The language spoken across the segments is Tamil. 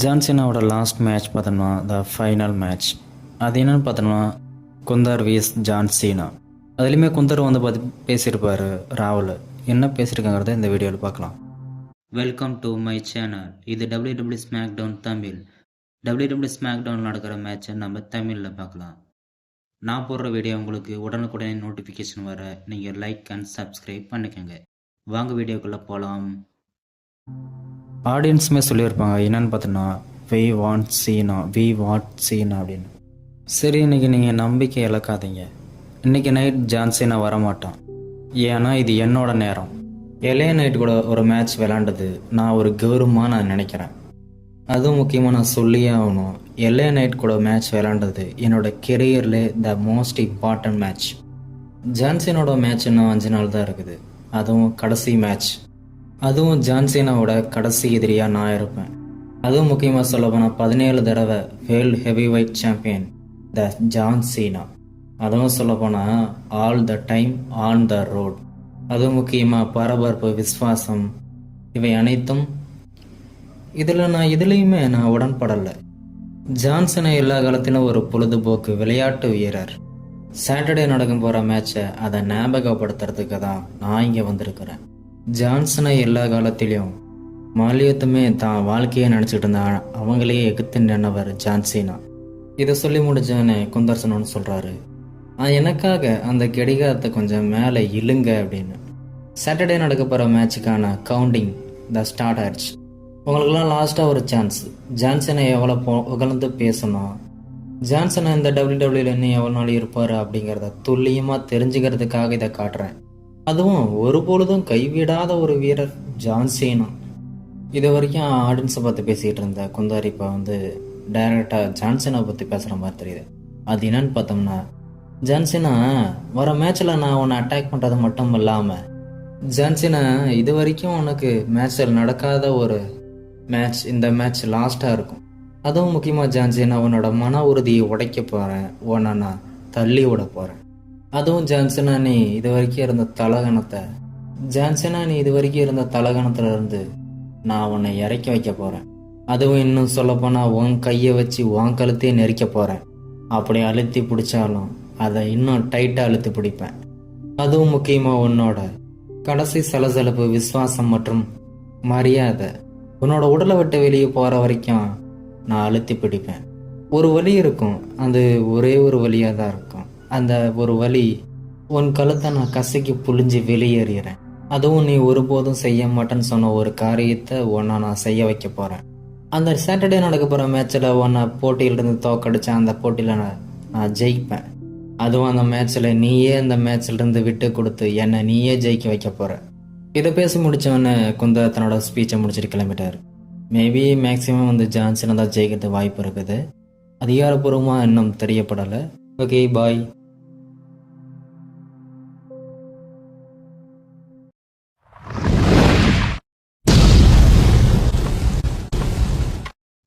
ஜான்சினாவோட லாஸ்ட் மேட்ச் பார்த்தோம்னா த ஃபைனல் மேட்ச் அது என்னென்னு பார்த்தோம்னா Gunther V S John Cena அதுலேயுமே குந்தர் வந்து பார்த்து பேசியிருப்பார் ராவல் என்ன பேசியிருக்காங்கிறத இந்த வீடியோவில் பார்க்கலாம். வெல்கம் டு மை சேனல் இது W W SmackDown Tamil. W W SmackDown நடக்கிற மேட்சை நம்ம தமிழில் பார்க்கலாம். நான் போடுற வீடியோ உங்களுக்கு உடனுக்குடனே நோட்டிஃபிகேஷன் வர நீங்கள் லைக் அண்ட் சப்ஸ்கிரைப் பண்ணிக்கோங்க. வாங்க வீடியோக்குள்ளே போகலாம் ஆடியன்ஸுமே சொல்லியிருப்பாங்க. என்னன்னு பார்த்தோன்னா we want Cena we want Cena அப்படின்னு. சரி இன்னைக்கு நீங்கள் நம்பிக்கை இழக்காதீங்க. இன்னைக்கு நைட் ஜான்சீனா வரமாட்டான். ஏன்னா இது என்னோட நேரம். எலே நைட் கூட ஒரு மேட்ச் விளாண்டது நான் ஒரு கௌரவமாக நான் நினைக்கிறேன். அதுவும் முக்கியமாக நான் சொல்லியே ஆகணும். எல்ஏ நைட் கூட மேட்ச் விளாண்டது என்னோட கெரியரில் த மோஸ்ட் இம்பார்ட்டன்ட் மேட்ச் ஜான்சீனோட மேட்ச் இன்னும் அஞ்சு நாள் தான் இருக்குது. அதுவும் கடைசி மேட்ச் அதுவும் ஜான்சீனாவோட கடைசி எதிரியாக நான் இருப்பேன். அதுவும் முக்கியமாக சொல்ல போனால் பதினேழு தடவை world heavyweight champion the John Cena. அதுவும் சொல்ல போனால் all the time on the road. அதுவும் முக்கியமாக பரபரப்பு விஸ்வாசம் இவை அனைத்தும் இதில் நான் இதுலேயுமே நான் உடன்படலை. ஜான்சனை எல்லா காலத்திலும் ஒரு பொழுதுபோக்கு விளையாட்டு வீரர். சாட்டர்டே நடக்கும் போகிற மேட்சை அதை ஞாபகப்படுத்துறதுக்கு தான் நான் இங்கே வந்திருக்கிறேன். ஜான்சனை எல்லா காலத்திலையும் மாலியத்துமே தான் வாழ்க்கையை நினச்சிட்டு இருந்தா. அவங்களையே எகுத்து நின்னவர் ஜான்சினா. இதை சொல்லி முடிஞ்சவனே குந்தர்சனோன்னு சொல்கிறாரு எனக்காக அந்த கெடிகாரத்தை கொஞ்சம் மேலே இழுங்க அப்படின்னு. சாட்டர்டே நடக்க போகிற மேட்சுக்கான கவுண்டிங் த ஸ்டார்ட் ஆயிடுச்சு. உங்களுக்கெல்லாம் லாஸ்ட்டாக ஒரு சான்ஸ் ஜான்சனை எவ்வளோ போ உகழ்ந்து பேசணும். ஜான்சனை இந்த டபிள்யூ டபிள்யூல இன்னும் எவ்வளோ நாள் இருப்பார் அப்படிங்கிறத துல்லியமாக தெரிஞ்சுக்கிறதுக்காக இதை காட்டுறேன். அதுவும் ஒருபொழுதும் கைவிடாத ஒரு வீரர் ஜான்சேனா இது வரைக்கும் ஆடியன்ஸை பற்றி பேசிகிட்டு இருந்த குந்தாரி இப்போ வந்து டைரக்டாக ஜான்சனை பற்றி பேசுகிற மாதிரி தெரியுது. அது என்னன்னு பார்த்தோம்னா ஜான்சனா வர மேட்ச்சில் நான் உன்னை அட்டாக் பண்ணுறது மட்டும் இல்லாமல் ஜான்சனா இது வரைக்கும் உனக்கு மேட்ச்சில் நடக்காத ஒரு மேட்ச் இந்த மேட்ச் லாஸ்ட்டாக இருக்கும். அதுவும் முக்கியமாக ஜான்சனா உன்னோட மன உறுதியை உடைக்க போகிறேன் உன்னை நான் தள்ளி விட போகிறேன் அதுவும் ஜான்சனா நீ இது வரைக்கும் இருந்த தலகணத்தை. ஜான்சனா நீ இது வரைக்கும் இருந்த தலகணத்துல இருந்து நான் உன்னை இறக்கி வைக்க போறேன். அதுவும் இன்னும் சொல்லப்போனா உன் கையை வச்சு உன் கழுத்தையே நெரிக்க போறேன். அப்படி அழுத்தி பிடிச்சாலும் அதை இன்னும் டைட்டாக அழுத்தி பிடிப்பேன். அதுவும் முக்கியமாக உன்னோட கடைசி சலசலப்பு விசுவாசம் மற்றும் மரியாதை. உன்னோட உடலை விட்டு வெளியே போகிற வரைக்கும் நான் அழுத்தி பிடிப்பேன். ஒரு வழி இருக்கும். அது ஒரே ஒரு வழியாக தான் இருக்கும். அந்த ஒரு வழி உன் கழுத்தை நான் கசக்கி புழிஞ்சு வெளியேறேன் அதுவும் நீ ஒருபோதும் செய்ய மாட்டேன்னு சொன்ன ஒரு காரியத்தை உன்னை நான் செய்ய வைக்க போகிறேன் அந்த சாட்டர்டே நடக்க போகிற மேட்ச்சில் உன்னை போட்டியிலிருந்து தோக்கடிச்சேன் அந்த போட்டியில் நான் நான் ஜெயிப்பேன். அதுவும் அந்த மேட்ச்சில் நீயே அந்த மேட்ச்லேருந்து விட்டு கொடுத்து என்னை நீயே ஜெயிக்க வைக்க போகிற இதை பேசி முடித்தவொடனே குந்த தன்னோட ஸ்பீச்சை முடிச்சுட்டு கிளம்பிட்டார். மேபி மேக்ஸிமம் வந்து ஜான்சனை தான் ஜெயிக்கிறது வாய்ப்பு இருக்குது. அதிகாரப்பூர்வமாக இன்னும் தெரியப்படலை. Okay bye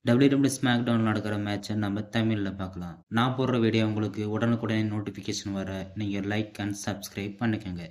W W SmackDown நடக்கிற மேட்சை நம்ம தமிழில் பார்க்கலாம். நான் போடுற வீடியோ உங்களுக்கு உடனுக்குடனே நோட்டிஃபிகேஷன் வர. நீங்கள் லைக் அண்ட் சப்ஸ்கிரைப் பண்ணிக்கோங்க.